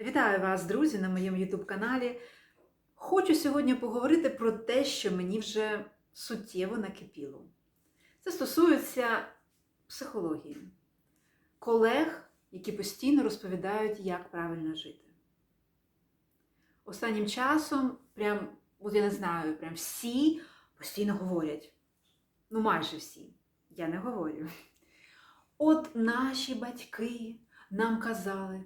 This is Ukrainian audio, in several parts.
Вітаю вас, друзі, на моєму YouTube каналі. Хочу сьогодні поговорити про те, що мені вже суттєво накипіло. Це стосується психології, колег, які постійно розповідають, як правильно жити. Останнім часом, прям, от я не знаю, прям всі постійно говорять. Ну, майже всі. Я не говорю. От наші батьки нам казали,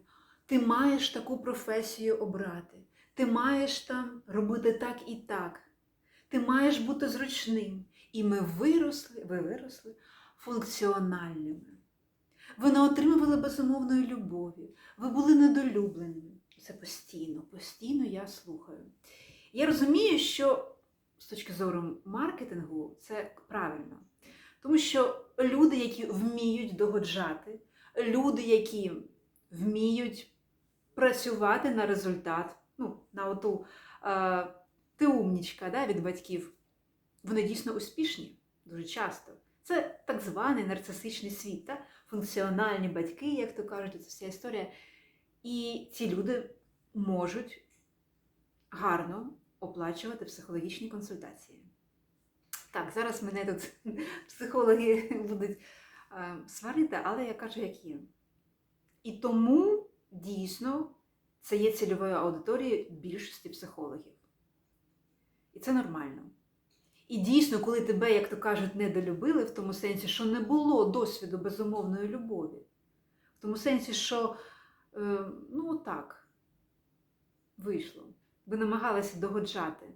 ти маєш таку професію обрати, ти маєш там робити так і так, ти маєш бути зручним. І ми виросли, ви виросли функціональними. Ви не отримували безумовної любові, ви були недолюбленими. Це постійно, постійно я слухаю. Я розумію, що з точки зору маркетингу це правильно. Тому що люди, які вміють догоджати, люди, які вміють працювати на результат, ну, на оту е, ти умнічка да, від батьків, вони дійсно успішні дуже часто. Це так званий нарцисичний світ, та? функціональні батьки, як то кажуть, це вся історія. І ці люди можуть гарно оплачувати психологічні консультації. Так, зараз мене тут психологи будуть е, сварити, але я кажу, як є. І тому дійсно це є цільовою аудиторією більшості психологів. І це нормально. І дійсно, коли тебе, як то кажуть, недолюбили, в тому сенсі, що не було досвіду безумовної любові, в тому сенсі, що е, ну так, вийшло, ви намагалися догоджати,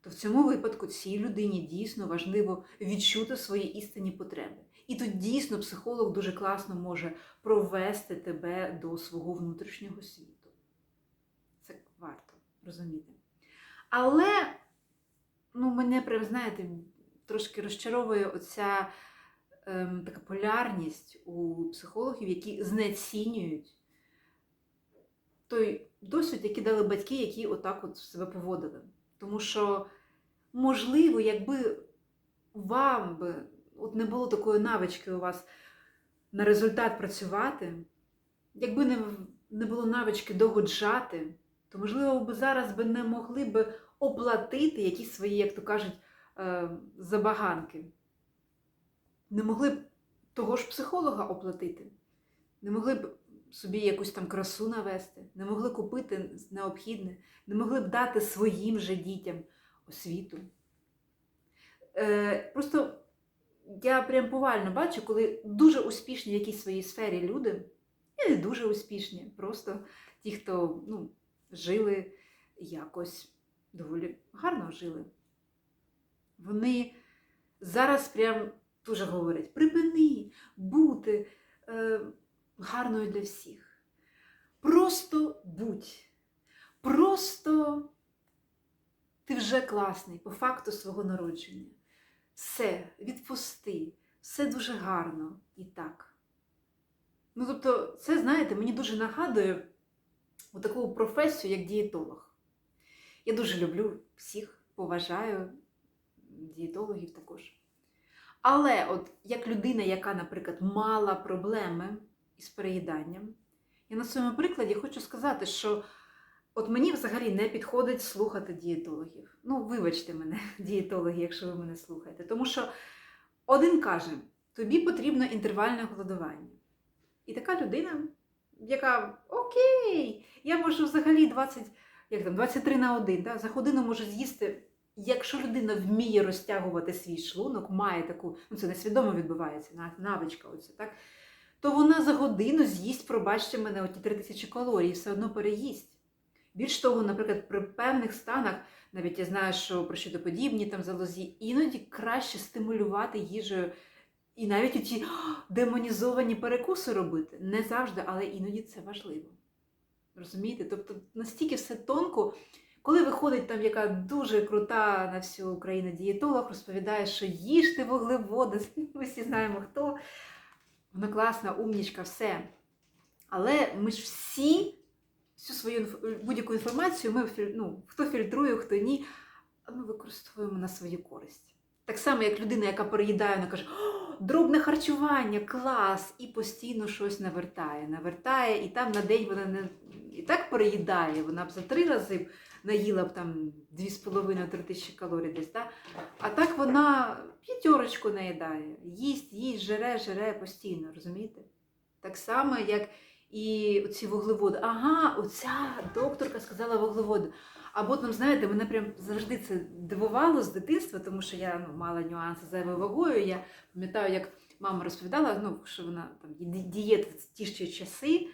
то в цьому випадку цій людині дійсно важливо відчути свої істинні потреби. І тут дійсно психолог дуже класно може провести тебе до свого внутрішнього світу. Розуміти. Але ну, мене знаєте, трошки розчаровує оця ем, така полярність у психологів, які знецінюють той досвід, який дали батьки, які отак от себе поводили. Тому що, можливо, якби вам би от не було такої навички у вас на результат працювати, якби не, не було навички догоджати, то, можливо, ви зараз би не могли би оплатити якісь свої, як то кажуть, е, забаганки. Не могли б того ж психолога оплатити, не могли б собі якусь там красу навести, не могли купити необхідне, не могли б дати своїм же дітям освіту. Е, Просто я прям повально бачу, коли дуже успішні в якійсь своїй сфері люди, і не дуже успішні, просто ті, хто ну, жили якось доволі гарно жили. Вони зараз прям дуже говорять: припини бути е, гарною для всіх. Просто будь. Просто ти вже класний по факту свого народження. Все, відпусти, все дуже гарно і так. Ну, тобто, це, знаєте, мені дуже нагадує таку професію, як дієтолог. Я дуже люблю всіх, поважаю дієтологів також. Але от як людина, яка, наприклад, мала проблеми із переїданням, я на своєму прикладі хочу сказати, що от мені взагалі не підходить слухати дієтологів. Ну, вибачте мене, дієтологи, якщо ви мене слухаєте. Тому що один каже, тобі потрібно інтервальне голодування. І така людина, яка окей, я можу взагалі 20, як там, 23 на 1, да, за годину можу з'їсти. Якщо людина вміє розтягувати свій шлунок, має таку, ну це несвідомо відбувається, навичка, оця, так, то вона за годину з'їсть, пробачте мене, оті 3000 калорій, все одно переїсть. Більш того, наприклад, при певних станах, навіть я знаю, що про щитоподібні там залозі, іноді краще стимулювати їжею і навіть ті демонізовані перекуси робити. Не завжди, але іноді це важливо. Розумієте? Тобто настільки все тонко, коли виходить там яка дуже крута на всю Україну дієтолог, розповідає, що їжте вуглеводи, ми всі знаємо хто. Вона класна, умнічка, все. Але ми ж всі всю свою будь-яку інформацію, ми ну, хто фільтрує, хто ні, ми використовуємо на свою користь. Так само, як людина, яка переїдає, вона каже, О, дробне харчування, клас, і постійно щось навертає, навертає, і там на день вона не, і так переїдає, вона б за три рази наїла б там 2,5-3 тисячі калорій десь, да? а так вона п'ятерочку наїдає, їсть, їсть, жере, жере постійно, розумієте? Так само, як і ці вуглеводи. Ага, оця докторка сказала вуглеводи. Або там, знаєте, мене прям завжди це дивувало з дитинства, тому що я ну, мала нюанси зайвою вагою. Я пам'ятаю, як мама розповідала, ну, що вона там в ті ще часи,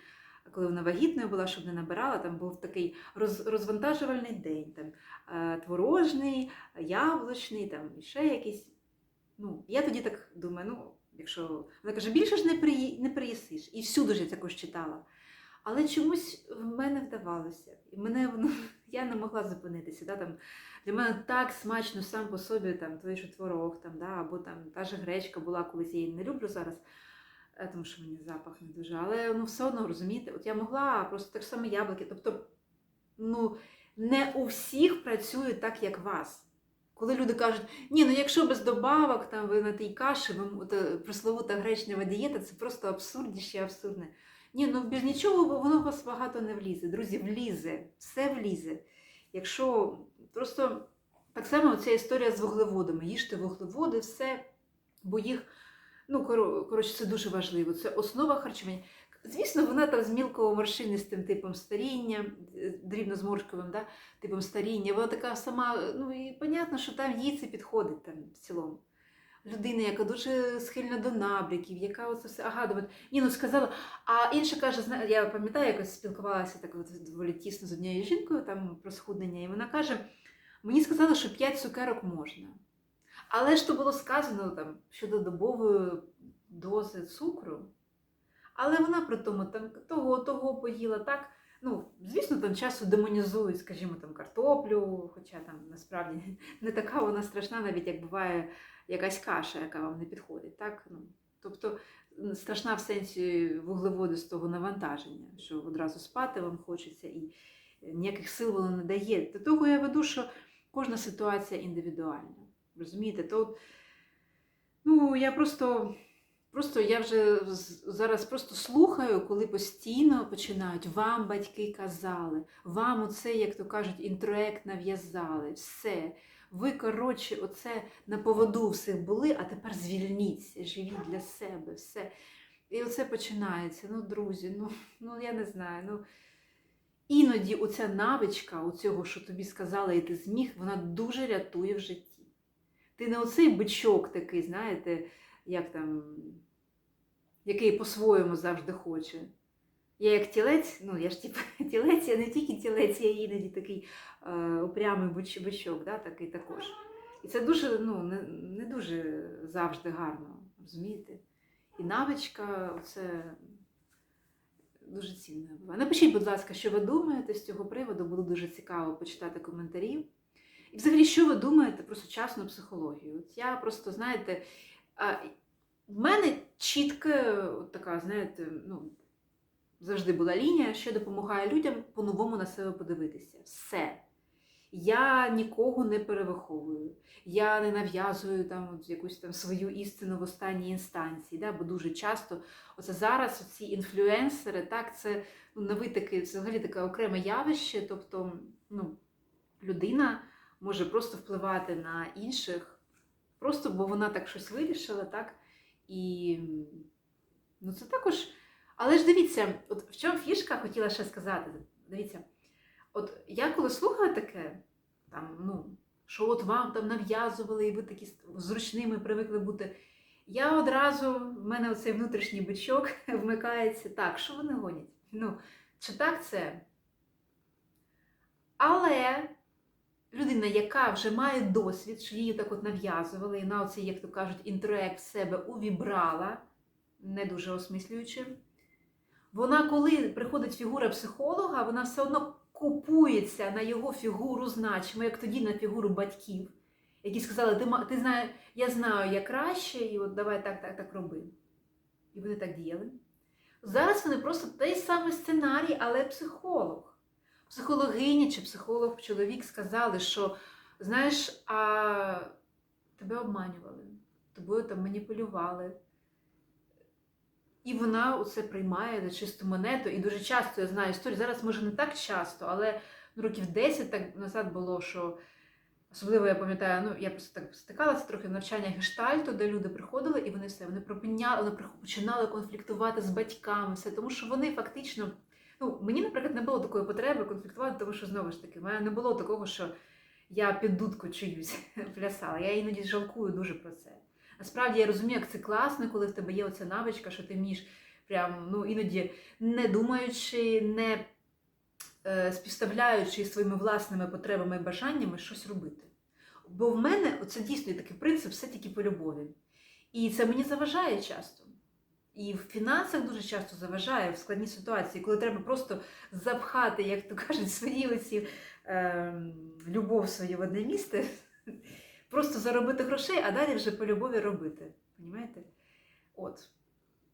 коли вона вагітною була, щоб не набирала, там був такий роз, розвантажувальний день, там, е, творожний, яблучний, там ще якийсь. Ну, я тоді так думаю, ну, якщо вона каже, більше ж не, приї... не приїсиш. І всюди ж я також читала. Але чомусь в мене вдавалося. І мене воно я не могла зупинитися. Да? Там, для мене так смачно сам по собі там, той же творог, там, да? або там та ж гречка була колись, я її не люблю зараз, е, тому що мені запах не дуже. Але ну, все одно розумієте, от я могла просто так само яблуки. Тобто, ну, не у всіх працює так, як вас. Коли люди кажуть, ні, ну якщо без добавок, там ви на тій каші, ви, е, гречнева дієта, це просто абсурдіще абсурдне. Ні, ну без нічого воно вас багато не влізе. Друзі, влізе, все влізе. Якщо просто так само ця історія з вуглеводами. Їжте вуглеводи, все, бо їх, ну коротше, це дуже важливо. Це основа харчування. Звісно, вона там з мілково-морщинистим типом старіння, е, дрібнозморшковим да, типом старіння. Вона така сама, ну і понятно, що там їй це підходить там в цілому. Людина, яка дуже схильна до набряків, яка оце все ага, ні, ну сказала. А інша каже, я пам'ятаю, якось спілкувалася так от доволі тісно з однією жінкою там про схуднення, і вона каже: мені сказали, що 5 цукерок можна. Але ж то було сказано там щодо добової дози цукру. Але вона при тому там того, того поїла так. Ну, звісно, там часу демонізують, скажімо, там картоплю, хоча там насправді не така вона страшна, навіть як буває якась каша, яка вам не підходить. Так? Ну, тобто страшна в сенсі вуглеводистого навантаження, що одразу спати вам хочеться і ніяких сил воно не дає. До того я веду, що кожна ситуація індивідуальна. Розумієте? То, ну, я просто. Просто я вже зараз просто слухаю, коли постійно починають вам батьки казали, вам оце, як то кажуть, інтроект нав'язали, все. Ви, коротше, оце на поводу всіх були, а тепер звільніться, живіть для себе, все. І оце починається. Ну, друзі, ну, ну я не знаю. ну Іноді оця навичка, оцього, що тобі сказали, і ти зміг, вона дуже рятує в житті. Ти не оцей бичок такий, знаєте, як там, який по-своєму завжди хоче. Я як тілець, ну я ж типу тілець, я не тільки тілець, я іноді такий е, упрямий бич- бичок, да, такий також. І це дуже, ну, не, не дуже завжди гарно, розумієте? І навичка це дуже цінно буває. Напишіть, будь ласка, що ви думаєте з цього приводу, було дуже цікаво почитати коментарі. І взагалі, що ви думаєте про сучасну психологію? От я просто, знаєте, в мене чітка така, знаєте, ну, завжди була лінія, що допомагає людям по-новому на себе подивитися. Все. Я нікого не перевиховую, я не нав'язую там якусь там свою істину в останній інстанції. Да? Бо дуже часто, оце зараз ці інфлюенсери, так, це ну, новий такий, взагалі таке окреме явище. Тобто, ну, людина може просто впливати на інших, просто бо вона так щось вирішила, так? І ну, це також. Але ж дивіться, от в чому фішка хотіла ще сказати. Дивіться, от я коли слухаю таке, там, ну, що от вам там нав'язували, і ви такі зручними привикли бути. Я одразу, в мене оцей внутрішній бичок вмикається так, що вони гонять. Ну, чи так це? Але людина, яка вже має досвід, що її так от нав'язували, і на оцей, як то кажуть, інтроект себе увібрала, не дуже осмислюючи, вона, коли приходить фігура психолога, вона все одно купується на його фігуру значимо, як тоді на фігуру батьків, які сказали, ти, ти знаєш, я знаю, як краще, і от давай так, так, так роби. І вони так діяли. Зараз вони просто той самий сценарій, але психолог. Психологиня чи психолог, чоловік сказали, що знаєш, а тебе обманювали, тобою там маніпулювали. І вона оце приймає за чисту монету. І дуже часто я знаю історію. Зараз може не так часто, але ну, років 10 так назад було, що особливо я пам'ятаю, ну я просто так стикалася трохи в навчання гештальту, де люди приходили, і вони все вони пропиняли, вони починали конфліктувати з батьками, все, тому що вони фактично. Ну, мені, наприклад, не було такої потреби конфліктувати, тому що знову ж таки, в мене не було такого, що я під дудку чиюсь плясала. Я іноді жалкую дуже про це. Насправді я розумію, як це класно, коли в тебе є оця навичка, що ти вмієш прям, ну, іноді не думаючи, не е, співставляючи своїми власними потребами і бажаннями щось робити. Бо в мене це дійсно такий принцип все тільки по любові. І це мені заважає часто. І в фінансах дуже часто заважає в складній ситуації, коли треба просто запхати, як то кажуть, свої оці е, любов свою в одне місце, просто заробити грошей, а далі вже по любові робити. Понімаєте? От.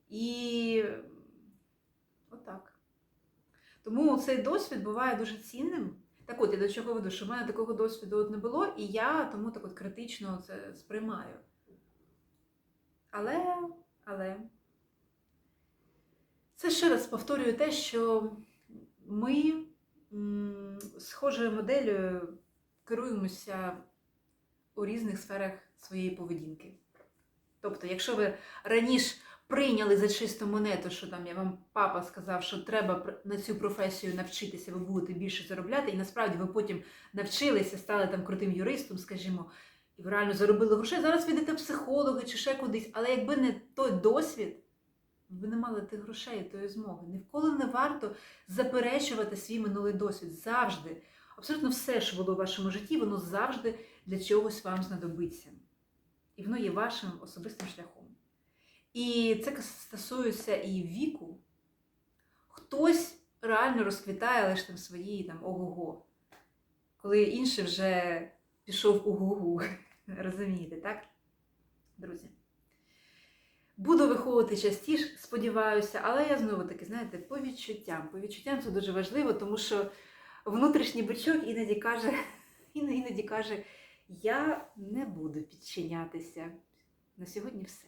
І отак. Тому цей досвід буває дуже цінним. Так от, я до чого веду, що в мене такого досвіду от не було, і я тому так от критично це сприймаю. Але, але. Це ще раз повторюю те, що ми схожою моделлю керуємося у різних сферах своєї поведінки. Тобто, якщо ви раніше прийняли за чисту монету, що там я вам папа сказав, що треба на цю професію навчитися, ви будете більше заробляти, і насправді ви потім навчилися, стали там крутим юристом, скажімо, і ви реально заробили грошей. Зараз ви йдете психологи чи ще кудись, але якби не той досвід, ви не мали тих грошей, тої змоги. Ніколи не варто заперечувати свій минулий досвід. Завжди. Абсолютно все, що було в вашому житті, воно завжди для чогось вам знадобиться. І воно є вашим особистим шляхом. І це стосується і віку. Хтось реально розквітає лише там свої там ого-го, коли інший вже пішов у гугу. Розумієте, так? Друзі. Буду виходити частіше, сподіваюся, але я знову таки, знаєте, по відчуттям. По відчуттям це дуже важливо, тому що внутрішній бичок іноді каже, іноді каже, я не буду підчинятися. На сьогодні все.